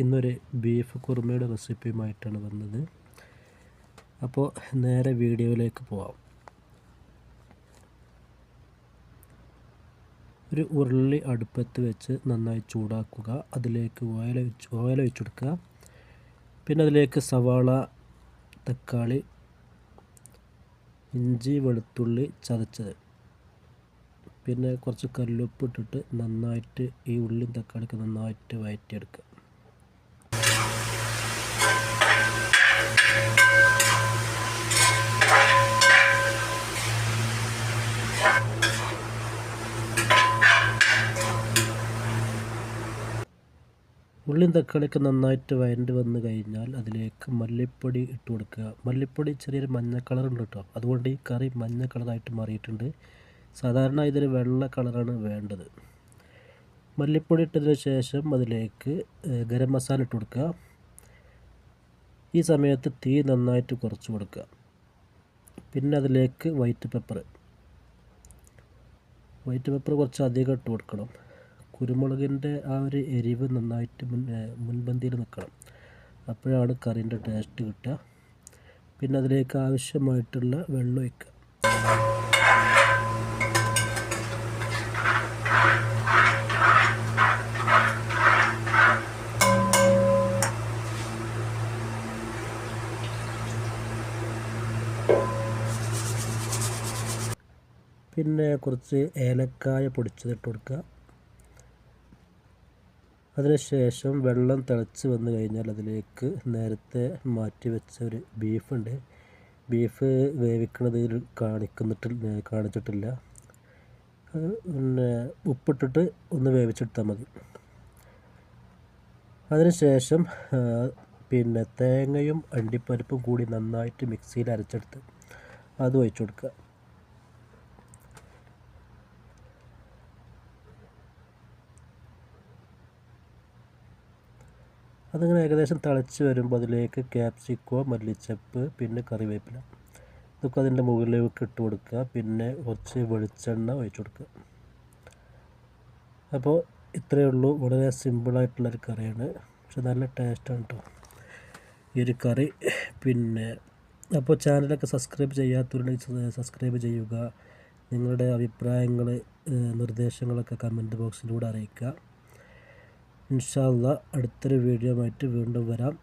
ഇന്നൊരു ബീഫ് കുറുമയുടെ റെസിപ്പിയുമായിട്ടാണ് വന്നത്. അപ്പോൾ നേരെ വീഡിയോയിലേക്ക് പോവാം. ഒരു ഉരുളി അടുപ്പത്ത് വെച്ച് നന്നായി ചൂടാക്കുക. അതിലേക്ക് ഓയില വെച്ച് ഓയില വെച്ചെടുക്കുക പിന്നെ അതിലേക്ക് സവാള തക്കാളി ഇഞ്ചി വെളുത്തുള്ളി ചതച്ചത്. പിന്നെ കുറച്ച് കല്ലുപ്പ് ഇട്ടിട്ട് നന്നായിട്ട് ഈ ഉള്ളിയും തക്കാളിക്ക് നന്നായിട്ട് വഴറ്റിയെടുക്കുക ഉള്ളിയും തക്കാളിയൊക്കെ നന്നായിട്ട് വഴണ്ട് വന്നു കഴിഞ്ഞാൽ അതിലേക്ക് മല്ലിപ്പൊടി ഇട്ട് കൊടുക്കുക. മല്ലിപ്പൊടി ചെറിയൊരു മഞ്ഞ കളറുണ്ട് കേട്ടോ അതുകൊണ്ട് ഈ കറി മഞ്ഞ കളറായിട്ട് മാറിയിട്ടുണ്ട്. സാധാരണ ഇതിന് വെള്ള കളറാണ് വേണ്ടത്. മല്ലിപ്പൊടി ഇട്ടതിന് ശേഷം അതിലേക്ക് ഗരം മസാല ഇട്ട് കൊടുക്കുക. ഈ സമയത്ത് തീ നന്നായിട്ട് കുറച്ച് കൊടുക്കുക. പിന്നെ അതിലേക്ക് വൈറ്റ് പെപ്പർ വൈറ്റ് പെപ്പർ കുറച്ച് അധികം ഇട്ട് കൊടുക്കണം. കുരുമുളകിന്റെ ആ ഒരു എരിവ് നന്നായിട്ട് മുൻ മുൻപന്തിയിൽ നിൽക്കണം. അപ്പോഴാണ് കറീന്റെ ടേസ്റ്റ് കിട്ടുക. പിന്നെ അതിലേക്ക് ആവശ്യമായിട്ടുള്ള വെള്ളം ഒഴിക്കുക. പിന്നെ കുറച്ച് ഏലക്കായ പൊടിച്ചതിട്ട് കൊടുക്കുക. അതിനുശേഷം വെള്ളം തിളച്ച് വന്നു കഴിഞ്ഞാൽ അതിലേക്ക് നേരത്തെ മാറ്റി വെച്ച ഒരു ബീഫുണ്ട്. ബീഫ് വേവിക്കണത് കാണിക്കുന്നിട്ട് കാണിച്ചിട്ടില്ല. പിന്നെ ഉപ്പിട്ടിട്ട് ഒന്ന് വേവിച്ചെടുത്താൽ മതി. അതിനുശേഷം പിന്നെ തേങ്ങയും അണ്ടിപ്പരിപ്പും കൂടി നന്നായിട്ട് മിക്സിയിൽ അരച്ചെടുത്ത് അത് ഒഴിച്ചു കൊടുക്കുക. അതങ്ങനെ ഏകദേശം തിളച്ച് വരുമ്പോൾ അതിലേക്ക് ക്യാപ്സിക്കോ മല്ലിച്ചപ്പ് പിന്നെ കറിവേപ്പില. ഇതൊക്കെ അതിന്റെ മുകളിലേക്ക് ഇട്ട് കൊടുക്കുക. പിന്നെ കുറച്ച് വെളിച്ചെണ്ണ ഒഴിച്ചു കൊടുക്കുക. അപ്പോൾ ഇത്രയേ ഉള്ളൂ. വളരെ സിമ്പിളായിട്ടുള്ളൊരു കറിയാണ്. പക്ഷെ നല്ല ടേസ്റ്റാണ് കേട്ടോ ഈ ഒരു കറി. പിന്നെ അപ്പോൾ ചാനലൊക്കെ സബ്സ്ക്രൈബ് ചെയ്യാത്തവരുണ്ടെങ്കിൽ സബ്സ്ക്രൈബ് ചെയ്യുക. നിങ്ങളുടെ അഭിപ്രായങ്ങൾ നിർദ്ദേശങ്ങളൊക്കെ കമന്റ് ബോക്സിലൂടെ അറിയിക്കുക. ഇൻഷാല്ല അടുത്തൊരു വീഡിയോ ആയിട്ട് വീണ്ടും വരാം.